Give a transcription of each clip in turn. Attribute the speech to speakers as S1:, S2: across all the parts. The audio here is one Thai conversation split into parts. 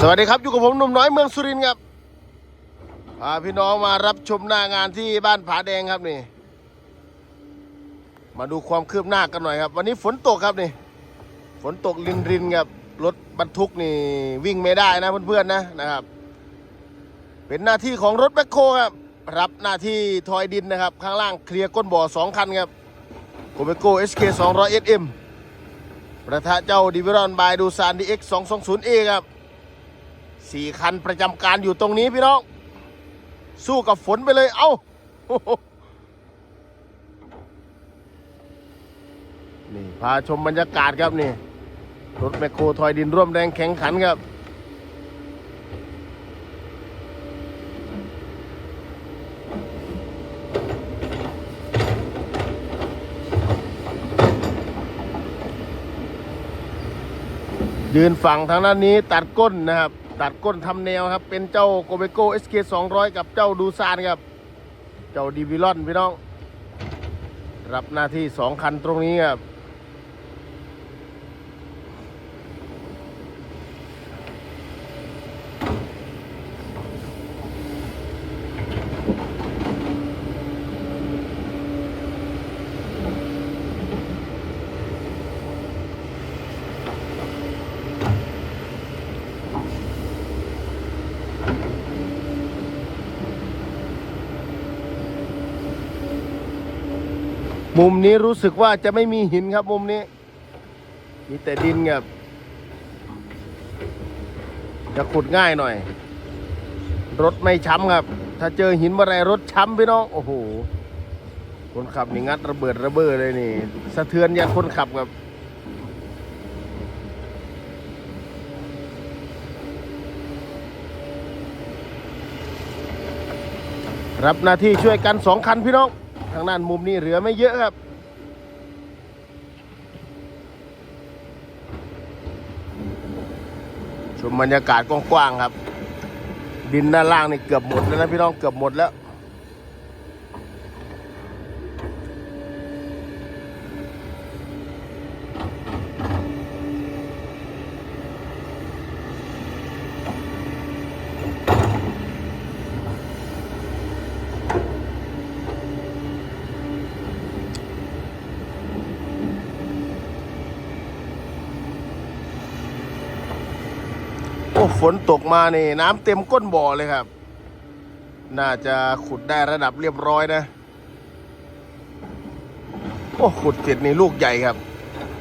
S1: สวัสดีครับ อยู่กับผมหนุ่มน้อยเมืองสุรินทร์ครับพาพี่น้องมารับชมหน้างานที่บ้านผาแดงครับนี่ มาดูความคืบหน้ากันหน่อยครับ วันนี้ฝนตกครับนี่ ฝนตกรินรินครับรถบรรทุกนี่วิ่งไม่ได้นะเพื่อนๆนะนะครับ เป็นหน้าที่ของรถแบคโคครับรับหน้าที่ทอยดินนะครับ ข้างล่างเคลียร์ก้นบ่อสองคันครับโกเบโก้ SK 200 SM ประทะเจ้าดิวิรอนบายดูซานดีเอ็กสองสองศูนย์เอครับ สี่คันประจำการอยู่ตรงนี้พี่น้อง สู้กับฝนไปเลยเอ้านี่พาชมบรรยากาศครับนี่ รถแมคโครทอยดินร่วมแรงแข่งขันครับยืนฝั่งทางด้านนี้ตัดก้นนะครับ ตัดก้นทำแนวครับ เป็นเจ้าโกเบโก้ SK 200 กับเจ้าดูซานครับ เจ้าดีวิลอนพี่น้อง รับหน้าที่สองคันตรงนี้ครับ มุมนี้รู้สึกว่าจะไม่มีหินครับ มุมนี้ มีแต่ดินครับจะขุดง่ายหน่อย รถไม่ช้ำครับ ถ้าเจอหินเมื่อไรรถช้ำพี่น้องโอ้โหคนขับนี่งัดระเบิดระเบ้อเลยนี่ สะเทือนยันคนขับครับรับหน้าที่ช่วยกันสองคันพี่น้อง ทางด้านมุมนี้เหลือไม่เยอะครับ ชมบรรยากาศกว้างๆครับ ดินด้านล่างนี่เกือบหมดแล้วนะพี่น้องเกือบหมดแล้ว ฝนตกมานี่น้ำเต็มก้นบ่อเลยครับ น่าจะขุดได้ระดับเรียบร้อยนะ โอ้ขุดเสร็จนี่ลูกใหญ่ครับ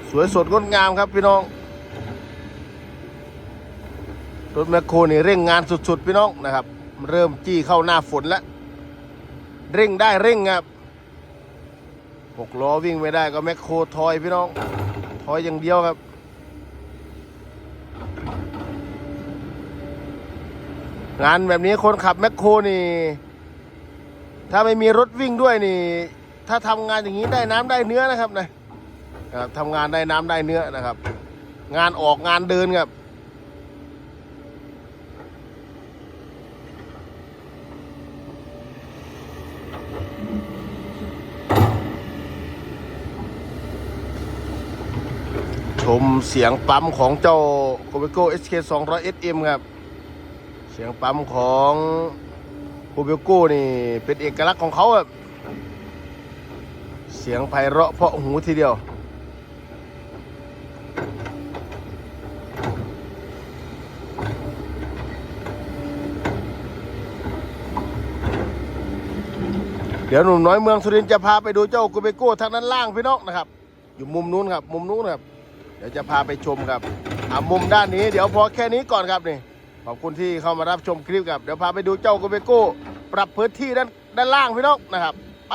S1: สวยสดงดงามครับพี่น้อง รถแมคโครนี่เร่งงานสุดๆ พี่น้องนะครับ เริ่มจี้เข้าหน้าฝนแล้ว เร่งได้เร่งครับหกล้อวิ่งไม่ได้ก็แมคโครทอยพี่น้อง ทอยอย่างเดียวครับ งานแบบนี้คนขับแมคโครนี่ ถ้าไม่มีรถวิ่งด้วยนี่ ถ้าทำงานอย่างนี้ได้น้ำได้เนื้อนะครับนะครับทำงานได้น้ำได้เนื้อนะครับ งานออกงานเดินครับชมเสียงปั๊มของเจ้าโกเบโก้ SK 200 SM ครับ เสียงปั๊มของโกเบโก้นี่เป็นเอกลักษณ์ของเขาครับเสียงไพเราะเพราะหูทีเดียว เดี๋ยวหนุ่มน้อยเมืองสุรินจะพาไปดูเจ้าโกเบโก้ทางด้านล่างพี่น้องนะครับ อยู่มุมนู้นครับ มุมนู้นครับ เดี๋ยวจะพาไปชมครับอ่ามุมด้านนี้ เดี๋ยวพอแค่นี้ก่อนครับนี่ ขอบคุณที่เข้ามารับชมคลิปกับ เดี๋ยวพาไปดูเจ้าโกเบโก้ ปรับพื้นที่ด้านด้านล่างพี่น้องนะครับ ไป